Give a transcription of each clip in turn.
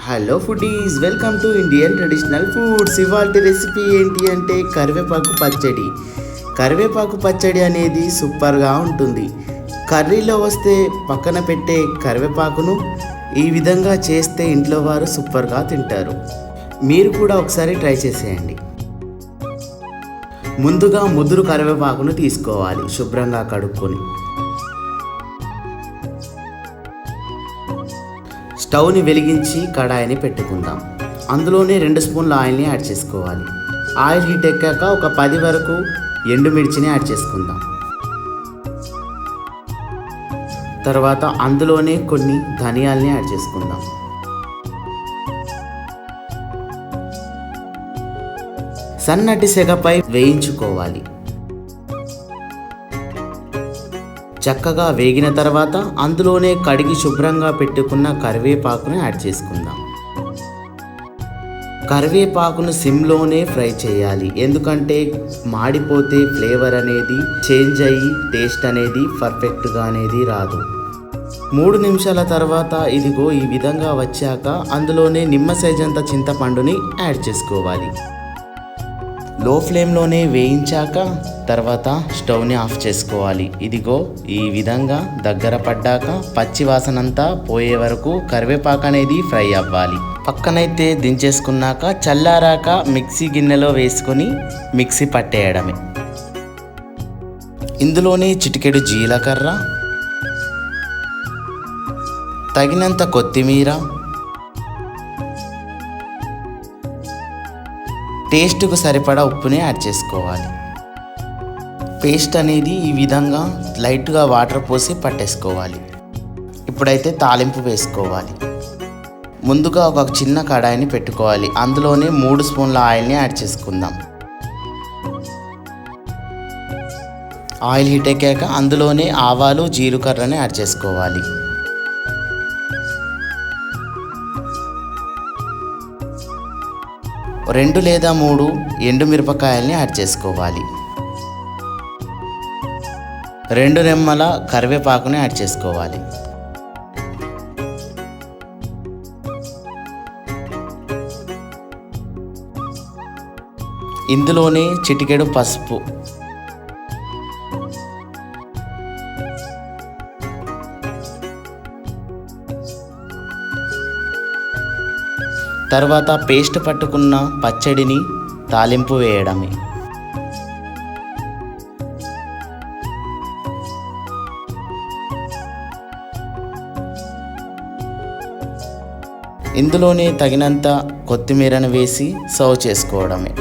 Hello foodies welcome to Indian traditional foods ఇవాళ recipe ఏంటి అంటే కరివేపాకు పచ్చడి. కరివేపాకు పచ్చడి అనేది సూపర్గా ఉంటుంది. కర్రీలో వస్తే పక్కన పెట్టే కరివేపాకును ఈ విధంగా చేస్తే ఇంట్లో వారు సూపర్గా తింటారు. మీరు కూడా ఒకసారి ట్రై చేసేయండి. ముందుగా ముదురు కరివేపాకును తీసుకోవాలి. శుభ్రంగా కడుక్కొని. స్టవ్ని వెలిగించి కడాయిని పెట్టుకుందాం. అందులోనే రెండు స్పూన్ల ఆయిల్ని యాడ్ చేసుకోవాలి. ఆయిల్ హీట్ ఎక్కాక ఒక పది వరకు ఎండుమిర్చిని యాడ్ చేసుకుందాం. తర్వాత అందులోనే కొన్ని ధనియాల్ని యాడ్ చేసుకుందాం. సన్నటి సెగపై వేయించుకోవాలి. చక్కగా వేగిన తర్వాత అందులోనే కడిగి శుభ్రంగా పెట్టుకున్న కరివేపాకును యాడ్ చేసుకుందాం. కరివేపాకును సిమ్లోనే ఫ్రై చేయాలి. ఎందుకంటే మాడిపోతే ఫ్లేవర్ అనేది చేంజ్ అయ్యి టేస్ట్ అనేది పర్ఫెక్ట్గా అనేది రాదు. మూడు నిమిషాల తర్వాత ఇదిగో ఈ విధంగా వచ్చాక అందులోనే నిమ్మ సైజ్ అంత చింతపండుని యాడ్ చేసుకోవాలి. లో ఫ్లేమ్లోనే వేయించాక తర్వాత స్టవ్ని ఆఫ్ చేసుకోవాలి. ఇదిగో ఈ విధంగా దగ్గర పడ్డాక పచ్చి వాసనంతా పోయే వరకు కరివేపాకు అనేది ఫ్రై అవ్వాలి. పక్కనైతే దించేసుకున్నాక చల్లారాక మిక్సీ గిన్నెలో వేసుకొని మిక్సీ పట్టేయడమే. ఇందులోనే చిటికెడు జీలకర్ర తగినంత కొత్తిమీర టేస్ట్కు సరిపడా ఉప్పుని యాడ్ చేసుకోవాలి. పేస్ట్ అనేది ఈ విధంగా లైట్గా వాటర్ పోసి పట్టేసుకోవాలి. ఇప్పుడైతే తాలింపు వేసుకోవాలి. ముందుగా ఒక చిన్న కడాయిని పెట్టుకోవాలి. అందులోనే మూడు స్పూన్ల ఆయిల్ని యాడ్ చేసుకుందాం. ఆయిల్ హీట్ ఎక్కాక అందులోనే ఆవాలు జీలకర్రని యాడ్ చేసుకోవాలి. రెండు లేదా మూడు ఎండు మిరపకాయల్ని యాడ్ చేసుకోవాలి. రెండు రెమ్మల కరివేపాకుని యాడ్ చేసుకోవాలి. ఇందులోనే చిటికెడు పసుపు తర్వాత పేస్ట్ పట్టుకున్న పచ్చడిని తాలింపు వేయడమే. ఇందులోనే తగినంత కొత్తిమీరను వేసి సర్వ్ చేసుకోవడమే.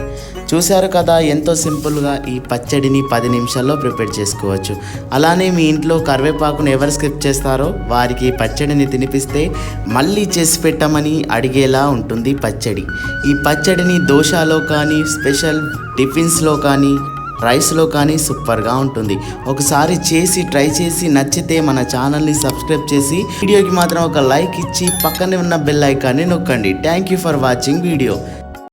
చూశారు కదా ఎంతో సింపుల్గా ఈ పచ్చడిని పది నిమిషాల్లో ప్రిపేర్ చేసుకోవచ్చు. అలానే మీ ఇంట్లో కరివేపాకును ఎవరు స్కిప్ చేస్తారో వారికి పచ్చడిని తినిపిస్తే మళ్ళీ చేసి పెట్టమని అడిగేలా ఉంటుంది పచ్చడి. ఈ పచ్చడిని దోశలో కానీ స్పెషల్ టిఫిన్స్లో కానీ రైస్లో కానీ సూపర్గా ఉంటుంది. ఒకసారి చేసి ట్రై చేసి నచ్చితే మన ఛానల్ని సబ్స్క్రైబ్ చేసి వీడియోకి మాత్రం ఒక లైక్ ఇచ్చి పక్కనే ఉన్న బెల్ ఐకాన్ని నొక్కండి. Thank you for watching video.